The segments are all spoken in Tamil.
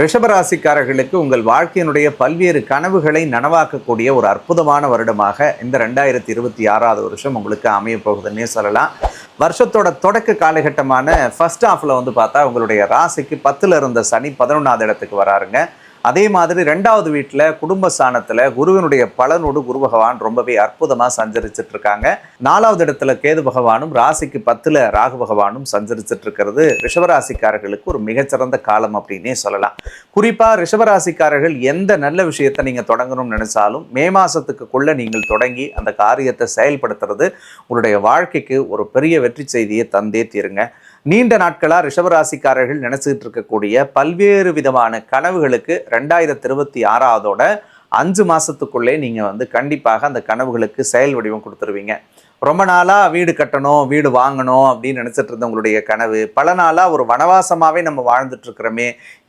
ரிஷபராசிக்காரர்களுக்கு உங்கள் வாழ்க்கையினுடைய பல்வேறு கனவுகளை நனவாக்கக்கூடிய ஒரு அற்புதமான வருடமாக இந்த ரெண்டாயிரத்தி இருபத்தி ஆறாவது வருஷம் உங்களுக்கு அமைய போகுதுன்னே சொல்லலாம். வருஷத்தோட தொடக்க காலகட்டமான ஃபர்ஸ்ட் ஹாஃபில் வந்து பார்த்தா உங்களுடைய ராசிக்கு பத்தில் இருந்த சனி பதினொன்றாவது இடத்துக்கு வராருங்க. அதே மாதிரி ரெண்டாவது வீட்டில் குடும்ப ஸ்தானத்தில் குருவினுடைய பலனோடு குரு பகவான் ரொம்பவே அற்புதமாக சஞ்சரிச்சிட்டு இருக்காங்க நாலாவது இடத்துல கேது பகவானும் ராசிக்கு பத்தில் ராகு பகவானும் சஞ்சரிச்சிட்டு இருக்கிறது ரிஷபராசிக்காரர்களுக்கு ஒரு மிகச்சிறந்த காலம் அப்படின்னே சொல்லலாம். குறிப்பாக ரிஷபராசிக்காரர்கள் எந்த நல்ல விஷயத்தை நீங்கள் தொடங்கணும்னு நினைச்சாலும் மே மாதத்துக்குள்ளே நீங்கள் தொடங்கி அந்த காரியத்தை செயல்படுத்துறது உங்களுடைய வாழ்க்கைக்கு ஒரு பெரிய வெற்றி செய்தியை தந்தே தீருங்க. நீண்ட நாட்களாக ரிஷபராசிக்காரர்கள் நினச்சிக்கிட்டு இருக்கக்கூடிய பல்வேறு விதமான கனவுகளுக்கு ரெண்டாயிரத்தி இருபத்தி ஆறாவதோட அஞ்சு மாதத்துக்குள்ளே நீங்கள் வந்து கண்டிப்பாக அந்த கனவுகளுக்கு செயல் வடிவம் கொடுத்துருவீங்க. ரொம்ப நாளாக வீடு கட்டணும் வீடு வாங்கணும் அப்படின்னு நினச்சிட்டு இருந்தவங்களுடைய கனவு. பல நாளாக ஒரு வனவாசமாகவே நம்ம வாழ்ந்துட்டுருக்குறோமே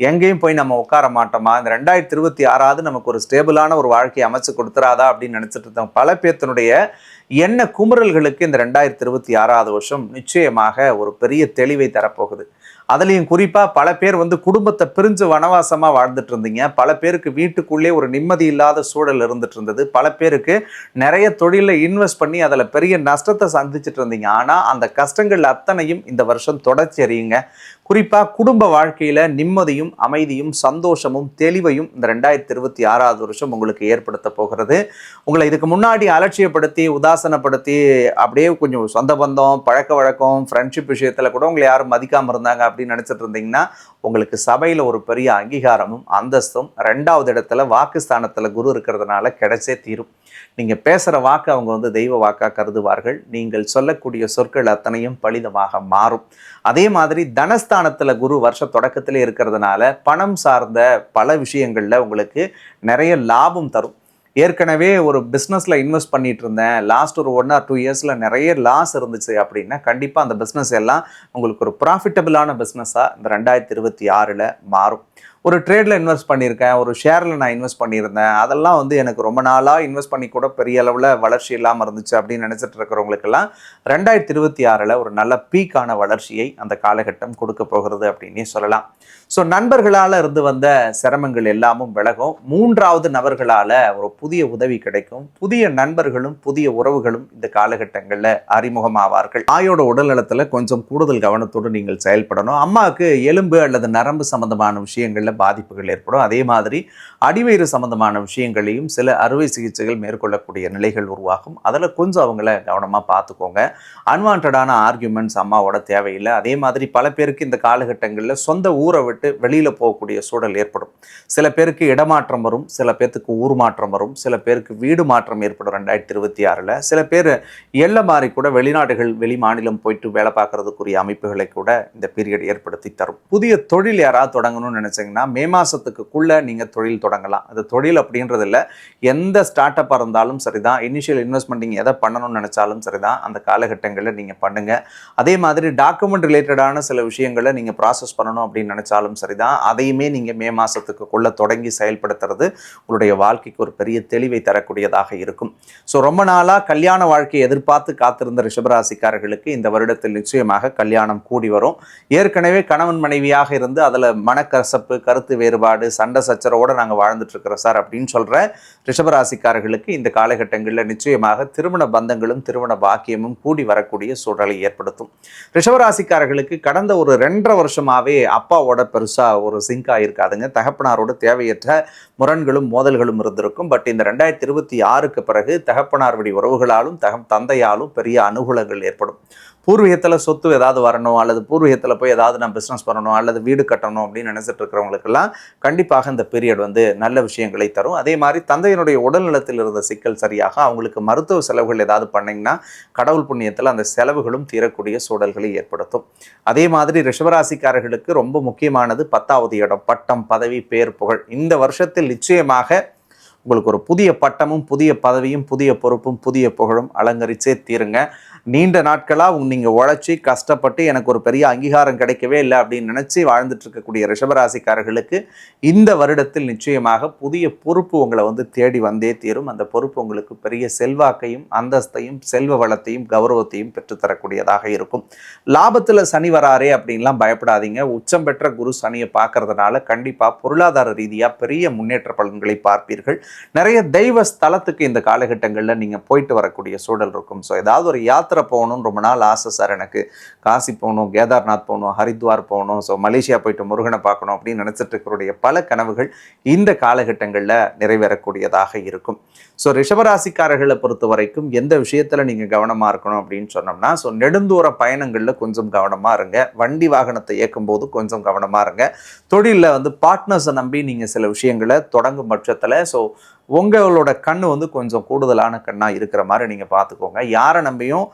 எங்கேயும் போய் நம்ம உட்கார மாட்டோமா? இந்த ரெண்டாயிரத்தி இருபத்தி ஆறாவது நமக்கு ஒரு ஸ்டேபிளான ஒரு வாழ்க்கையை அமைச்சு கொடுத்துறாதா அப்படின்னு நினச்சிட்டு இருந்தோம் பல பேர்த்தனுடைய எண்ண குமுறல்களுக்கு இந்த ரெண்டாயிரத்தி இருபத்தி ஆறாவது வருஷம் நிச்சயமாக ஒரு பெரிய தெளிவை தரப்போகுது. அதுலேயும் குறிப்பாக பல பேர் வந்து குடும்பத்தை பிரிஞ்சு வனவாசமாக வாழ்ந்துட்டு இருந்தீங்க. பல பேருக்கு வீட்டுக்குள்ளே ஒரு நிம்மதி இல்லாத சூழல் இருந்துட்டு இருந்தது. பல பேருக்கு நிறைய தொழிலில் இன்வெஸ்ட் பண்ணி அதில் பெரிய நஷ்டத்தை சந்திச்சுட்டு இருந்தீங்க. ஆனால் அந்த கஷ்டங்கள் அத்தனையும் இந்த வருஷம் தொடர்ச்சி அறியுங்க. குறிப்பாக குடும்ப வாழ்க்கையில் நிம்மதியும் அமைதியும் சந்தோஷமும் தெளிவையும் இந்த ரெண்டாயிரத்தி இருபத்தி ஆறாவது வருஷம் உங்களுக்கு ஏற்படுத்த போகிறது. உங்களை இதுக்கு முன்னாடி அலட்சியப்படுத்தி உதாசனப்படுத்தி அப்படியே கொஞ்சம் சொந்த பந்தம் பழக்க வழக்கம் ஃப்ரெண்ட்ஷிப் விஷயத்தில் கூட உங்களை யாரும் மதிக்காமல் இருந்தாங்க அப்படின்னு நினச்சிட்டு இருந்தீங்கன்னா உங்களுக்கு சபையில் ஒரு பெரிய அங்கீகாரமும் அந்தஸ்தும் ரெண்டாவது இடத்துல வாக்குஸ்தானத்தில் குரு இருக்கிறதுனால கிடைச்சே தீரும். நீங்கள் பேசுகிற வாக்கு அவங்க வந்து தெய்வ வாக்காக கருதுவார்கள். நீங்கள் சொல்லக்கூடிய சொற்கள் அத்தனையும் பலிதமாக மாறும். அதே மாதிரி தனஸ்தானத்தில் குரு வருஷ தொடக்கத்திலே இருக்கிறதுனால பணம் சார்ந்த பல விஷயங்களில் உங்களுக்கு நிறைய லாபம் தரும். ஏற்கனவே ஒரு பிஸ்னஸில் இன்வெஸ்ட் பண்ணிட்டு இருந்தேன் லாஸ்ட் ஒரு ஒன் ஆர் டூ இயர்ஸில் நிறைய லாஸ் இருந்துச்சு அப்படின்னா கண்டிப்பாக அந்த பிஸ்னஸ் எல்லாம் உங்களுக்கு ஒரு ப்ராஃபிட்டபிளான பிஸ்னஸாக இந்த ரெண்டாயிரத்தி இருபத்தி ஆறில் மாறும். ஒரு ட்ரேடில் இன்வெஸ்ட் பண்ணியிருக்கேன் ஒரு ஷேரில் நான் இன்வெஸ்ட் பண்ணியிருந்தேன். அதெல்லாம் வந்து எனக்கு ரொம்ப நாளாக இன்வெஸ்ட் பண்ணி கூட பெரிய அளவில் வளர்ச்சி இல்லாமல் இருந்துச்சு அப்படின்னு நினச்சிட்டு இருக்கிறவங்களுக்கெல்லாம் ரெண்டாயிரத்தி இருபத்தி ஆறில் ஒரு நல்ல பீக்கான வளர்ச்சியை அந்த காலகட்டம் கொடுக்க போகிறது அப்படின்னே சொல்லலாம். ஸோ நண்பர்களால் இருந்து வந்த சிரமங்கள் எல்லாமும் விலகும். மூன்றாவது நபர்களால் ஒரு புதிய உதவி கிடைக்கும். புதிய நண்பர்களும் புதிய உறவுகளும் இந்த காலகட்டங்களில் அறிமுகமாவார்கள். ஆயோட உடல்நலத்தில் கொஞ்சம் கூடுதல் கவனத்தோடு நீங்கள் செயல்படணும். அம்மாவுக்கு எலும்பு அல்லது நரம்பு சம்பந்தமான விஷயங்களில் பாதிப்புகள் ஏற்படும். அதே மாதிரி அடிவயிறு சம்பந்தமான விஷயங்களையும் சில அறுவை சிகிச்சைகள் மேற்கொள்ளக்கூடிய நிலைகள் உருவாகும். அதில் கொஞ்சம் அவங்கள கவனமாக பார்த்துக்கோங்க. அன்வான்டான ஆர்கியூமெண்ட்ஸ் அம்மாவோட தேவையில்லை. அதே மாதிரி பல பேருக்கு இந்த காலகட்டங்களில் சொந்த ஊரை விட்டு வெளியில் போகக்கூடிய சூழல் ஏற்படும். சில பேருக்கு இடமாற்றம் வரும் சில பேர்த்துக்கு ஊர் மாற்றம் வரும் சில பேருக்கு வீடு மாற்றம் ஏற்படும் ரெண்டாயிரத்தி இருபத்தி ஆறில். சில பேர் எல்லை மாறி கூட வெளிநாடுகள் வெளி மாநிலம் போயிட்டு வேலை பார்க்கறதுக்குரிய அமைப்புகளை கூட இந்த பீரியட் ஏற்படுத்தி தரும். புதிய தொழில் யாராவது தொடங்கணும்னு நினச்சிங்கன்னா மே மாதத்துக்குள்ளே நீங்கள் தொழில் தொடங்கலாம். அது தொழில் அப்படின்றது இல்லை. எந்த ஸ்டார்ட் அப்பாக இருந்தாலும் சரிதான். இனிஷியல் இன்வெஸ்ட்மெண்ட் நீங்கள் எதை பண்ணணும்னு நினச்சாலும் சரிதான். அந்த காலகட்டங்களில் நீங்கள் பண்ணுங்கள் அதே மாதிரி டாக்குமெண்ட் ரிலேட்டடான சில விஷயங்களை நீங்கள் ப்ராசஸ் பண்ணணும் அப்படின்னு நினச்சாலும் சரி தான் அதையுமே நீங்கள் மே மாதத்துக்குள்ளே தொடங்கி செயல்படுத்துறது உங்களுடைய வாழ்க்கைக்கு ஒரு பெரிய தெளிவை தரக்கூடியதாக இருக்கும். ஸோ ரொம்ப நாளாக கல்யாண வாழ்க்கையை எதிர்பார்த்து காத்திருந்த ரிஷபராசிக்காரர்களுக்கு இந்த வருடத்தில் நிச்சயமாக கல்யாணம் கூடி வரும். ஏற்கனவே கணவன் மனைவியாக இருந்து அதில் மனக்கசப்பு கருத்து வேறுபாடு சண்டை சச்சரவோடு நாங்கள் வாழ்ந்துட்டு இருக்கிறோம் சார் அப்படின்னு சொல்கிற ரிஷபராசிக்காரர்களுக்கு இந்த காலகட்டங்களில் நிச்சயமாக திருமண பந்தங்களும் திருமண பாக்கியமும் கூடி வரக்கூடிய சூழலை ஏற்படுத்தும். ரிஷபராசிக்காரர்களுக்கு கடந்த ஒரு ரெண்டரை வருஷமாவே அப்பாவோட பெருசாக ஒரு சிங்க் ஆகிருக்காதுங்க தகப்பனாரோட தேவையற்ற முரண்களும் மோதல்களும் இருந்திருக்கும். பட் இந்த ரெண்டாயிரத்தி இருபத்தி ஆறுக்கு பிறகு தகப்பனார் வழி உறவுகளாலும் தக தந்தையாலும் பெரிய அனுகூலங்கள் ஏற்படும். பூர்வீகத்தில் சொத்து ஏதாவது வரணும் அல்லது பூர்வீகத்தில் போய் ஏதாவது நான் பிஸ்னஸ் பண்ணணும் அல்லது வீடு கட்டணும் அப்படின்னு நினச்சிட்டு இருக்கிறவங்களுக்கு இருக்கிறவங்களுக்கெல்லாம் கண்டிப்பாக இந்த பீரியட் வந்து நல்ல விஷயங்களை தரும். அதே மாதிரி தந்தையினுடைய உடல்நலத்தில் இருந்த சிக்கல் சரியாக அவங்களுக்கு மருத்துவ செலவுகள் ஏதாவது பண்ணீங்கன்னா கடவுள் புண்ணியத்தில் அந்த செலவுகளும் தீரக்கூடிய சூழல்களை ஏற்படுத்தும். அதே மாதிரி ரிஷபராசிக்காரர்களுக்கு ரொம்ப முக்கியமானது பத்தாவது இடம் பட்டம் பதவி பேர் புகழ். இந்த வருஷத்தில் நிச்சயமாக உங்களுக்கு ஒரு புதிய பட்டமும் புதிய பதவியும் புதிய பொறுப்பும் புதிய புகழும் அலங்கரிச்சே தீருங்க. நீண்ட நாட்களாக நீங்கள் உழைச்சி கஷ்டப்பட்டு எனக்கு ஒரு பெரிய அங்கீகாரம் கிடைக்கவே இல்லை அப்படின்னு நினச்சி வாழ்ந்துட்டு இருக்கக்கூடிய ரிஷபராசிக்காரர்களுக்கு இந்த வருடத்தில் நிச்சயமாக புதிய பொறுப்பு உங்களை வந்து தேடி வந்தே தீரும். அந்த பொறுப்பு உங்களுக்கு பெரிய செல்வாக்கையும் அந்தஸ்தையும் செல்வ வளத்தையும் கௌரவத்தையும் பெற்றுத்தரக்கூடியதாக இருக்கும். லாபத்தில் சனி வராரே அப்படின்லாம் பயப்படாதீங்க. உச்சம் பெற்ற குரு சனியை பார்க்கறதுனால கண்டிப்பாக பொருளாதார ரீதியாக பெரிய முன்னேற்ற பலன்களை பார்ப்பீர்கள். நிறைய தெய்வ ஸ்தலத்துக்கு இந்த காலகட்டங்களில் நீங்கள் போயிட்டு வரக்கூடிய சூழல் இருக்கும். ஸோ ஏதாவது ஒரு யாத்திரை போகணும்னு ரொம்ப நாள் ஆசை சார். எனக்கு காசி போகணும் கேதார்நாத் போகணும் ஹரித்வார் போகணும் ஸோ மலேசியா போயிட்டு முருகனை பார்க்கணும் அப்படின்னு நினச்சிட்டு இருக்கிறடைய பல கனவுகள் இந்த காலகட்டங்களில் நிறைவேறக்கூடியதாக இருக்கும். ஸோ ரிஷபராசிக்காரர்களை பொறுத்த வரைக்கும் எந்த விஷயத்தில் நீங்கள் கவனமாக இருக்கணும் அப்படின்னு சொன்னோம்னா ஸோ நெடுந்தூர பயணங்களில் கொஞ்சம் கவனமாக இருங்க. வண்டி வாகனத்தை இயக்கும் போது கொஞ்சம் கவனமாக இருங்க. தொழிலில் வந்து பார்ட்னர்ஸை நம்பி நீங்கள் சில விஷயங்களை தொடங்கும் பட்சத்தில் ஸோ உங்களோட கண் வந்து கொஞ்சம் கூடுதலான கண்ணாக இருக்கிற மாதிரி நீங்கள் பார்த்துக்கோங்க. யாரை நம்பியும்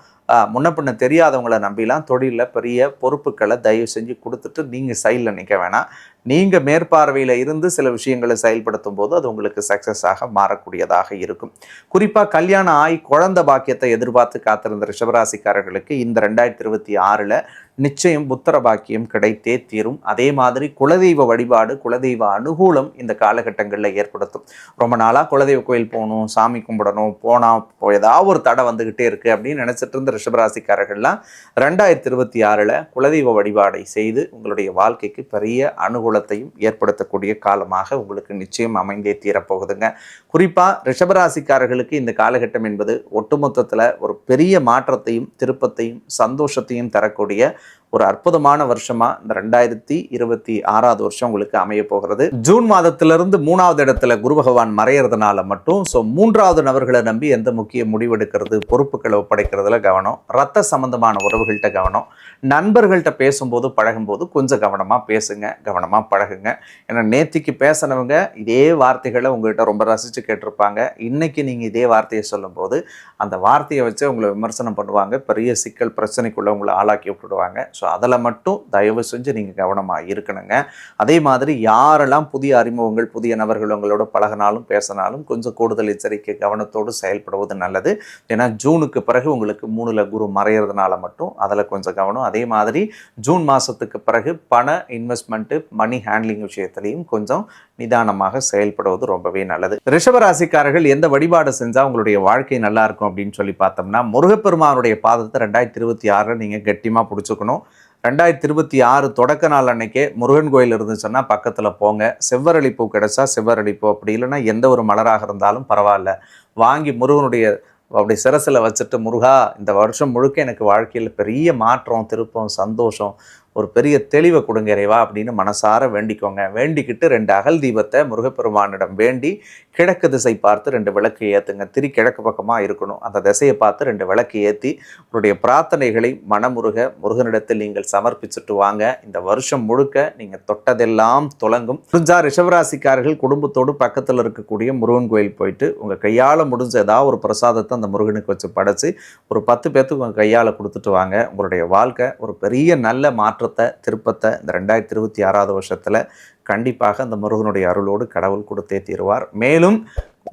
முன்ன பின்ன தெரியாதவங்களை நம்பிலாம் தொழிலில் பெரிய பொறுப்புகளை தயவு செஞ்சு கொடுத்துட்டு நீங்கள் சைடில் நிற்க வேணாம். நீங்கள் மேற்பார்வையில் இருந்து சில விஷயங்களை செயல்படுத்தும் போது அது உங்களுக்கு சக்ஸஸாக மாறக்கூடியதாக இருக்கும். குறிப்பாக கல்யாணம் ஆகி குழந்த பாக்கியத்தை எதிர்பார்த்து காத்திருந்த ரிஷபராசிக்காரர்களுக்கு இந்த ரெண்டாயிரத்தி இருபத்தி ஆறில் நிச்சயம் புத்திர பாக்கியம் கிடைத்தே தீரும். அதே மாதிரி குலதெய்வ வழிபாடு குலதெய்வ அனுகூலம் இந்த காலகட்டங்களில் ஏற்படுத்தும். ரொம்ப நாளாக குலதெய்வ கோயில் போகணும் சாமி கும்பிடணும் போனால் இப்போ ஏதாவது ஒரு தடை வந்துக்கிட்டே இருக்குது அப்படின்னு நினச்சிட்டு இருந்த ரிஷபராசிக்காரர்கள்லாம் ரெண்டாயிரத்தி இருபத்தி ஆறில் குலதெய்வ வழிபாடை செய்து உங்களுடைய வாழ்க்கைக்கு பெரிய அனுகூலம் அனுகூலத்தையும் ஏற்படுத்தக்கூடிய காலமாக உங்களுக்கு நிச்சயம் அமைந்தே தீரப்போகுதுங்க. குறிப்பாக ரிஷபராசிக்காரர்களுக்கு இந்த காலகட்டம் என்பது ஒட்டுமொத்தத்தில் ஒரு பெரிய மாற்றத்தையும் திருப்பத்தையும் சந்தோஷத்தையும் தரக்கூடிய ஒரு அற்புதமான வருஷமா இந்த ரெண்டாயிரத்தி இருபத்தி ஆறாவது வருஷம் உங்களுக்கு அமைய போகிறது. ஜூன் மாதத்திலிருந்து மூணாவது இடத்துல குரு பகவான் மறையறதுனால மட்டும் ஸோ மூன்றாவது நபர்களை நம்பி எந்த முக்கிய முடிவெடுக்கிறது பொறுப்புகளை ஒப்படைக்கிறதுல கவனம் ரத்த சம்பந்தமான உறவுகள்கிட்ட கவனம் நண்பர்கள்ட்ட பேசும்போது பழகும்போது கொஞ்சம் கவனமாக பேசுங்க கவனமாக பழகுங்க. ஏன்னா நேத்திக்கு பேசினவங்க இதே வார்த்தைகளை உங்கள்கிட்ட ரொம்ப ரசித்து கேட்டிருப்பாங்க. இன்னைக்கு நீங்கள் இதே வார்த்தையை சொல்லும்போது அந்த வார்த்தையை வச்சு உங்களை விமர்சனம் பண்ணுவாங்க. பெரிய சிக்கல் பிரச்சனைக்குள்ளே உங்களை ஆளாக்கி விட்டுடுவாங்க. ஸோ அதில் மட்டும் தயவு செஞ்சு நீங்கள் கவனமாக இருக்கணுங்க. அதே மாதிரி யாரெல்லாம் புதிய அறிமுகங்கள் புதிய நபர்கள் உங்களோட பழகினாலும் பேசினாலும் கொஞ்சம் கூடுதல் எச்சரிக்கை கவனத்தோடு செயல்படுவது நல்லது. ஏன்னா ஜூனுக்கு பிறகு உங்களுக்கு மூணுல குரு மறையிறதுனால மட்டும் அதில் கொஞ்சம் கவனம். அதே மாதிரி ஜூன் மாதத்துக்கு பிறகு பண இன்வெஸ்ட்மெண்ட்டு மணி ஹேண்ட்லிங் விஷயத்துலையும் கொஞ்சம் நிதானமாக செயல்படுவது ரொம்பவே நல்லது. ரிஷபராசிக்காரர்கள் எந்த வழிபாடு செஞ்சால் உங்களுடைய வாழ்க்கை நல்லா இருக்கும் அப்படின்னு சொல்லி பார்த்தோம்னா முருகப்பெருமானுடைய பாதத்தை ரெண்டாயிரத்தி இருபத்தி ஆறில் நீங்கள் கெட்டியமாக பிடிச்சிக்கணும். ரெண்டாயிரத்தி இருபத்தி ஆறு தொடக்க நாள் அன்னைக்கே முருகன் கோயில் இருந்துச்சுன்னா பக்கத்தில் போங்க. செவ்வரளிப்பூ கிடைச்சா செவ்வரளிப்பூ அப்படி இல்லைன்னா எந்த ஒரு மலராக இருந்தாலும் பரவாயில்ல. வாங்கி முருகனுடைய அப்படி சிரசில் வச்சுட்டு முருகா இந்த வருஷம் முழுக்க எனக்கு வாழ்க்கையில் பெரிய மாற்றம் திருப்பம் சந்தோஷம் ஒரு பெரிய தெளிவை கொடுங்க இறைவா அப்படின்னு மனசார வேண்டிக்கோங்க. வேண்டிக்கிட்டு ரெண்டு அகல் தீபத்தை முருகப்பெருமானிடம் வேண்டி கிழக்கு திசை பார்த்து ரெண்டு விளக்கு ஏற்றுங்க திரி கிழக்கு பக்கமாக இருக்கணும். அந்த திசையை பார்த்து ரெண்டு விளக்கு ஏற்றி உங்களுடைய பிரார்த்தனைகளை மனமுருக முருகனிடத்தில் நீங்கள் சமர்ப்பிச்சுட்டு வாங்க. இந்த வருஷம் முழுக்க நீங்கள் தொட்டதெல்லாம் துலங்கும். முடிஞ்சா ரிஷவராசிக்காரர்கள் குடும்பத்தோடு பக்கத்தில் இருக்கக்கூடிய முருகன் கோயில் போயிட்டு உங்கள் கையால் முடிஞ்ச ஏதாவது ஒரு பிரசாதத்தை அந்த முருகனுக்கு வச்சு படைச்சு ஒரு பத்து பேர்த்துக்கு உங்கள் கையால் கொடுத்துட்டு வாங்க. உங்களுடைய வாழ்க்கை ஒரு பெரிய நல்ல மாற்றத்தை திருப்பத்தை இந்த ரெண்டாயிரத்தி இருபத்தி ஆறாவது வருஷத்தில் கண்டிப்பாக அந்த முருகனுடைய அருளோடு கடவுள் கொடுத்தே தீருவார். மேலும்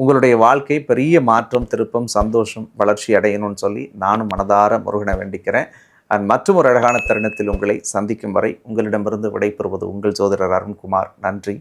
உங்களுடைய வாழ்க்கை பெரிய மாற்றம் திருப்பம் சந்தோஷம் வளர்ச்சி அடையணும்னு சொல்லி நானும் மனதார முருகனை வேண்டிக்கிறேன். அண்ட் மற்றும் ஒரு அழகான தருணத்தில் உங்களை சந்திக்கும் வரை உங்களிடமிருந்து விடைபெறுவது உங்கள் சோதரர் அருண்குமார். நன்றி.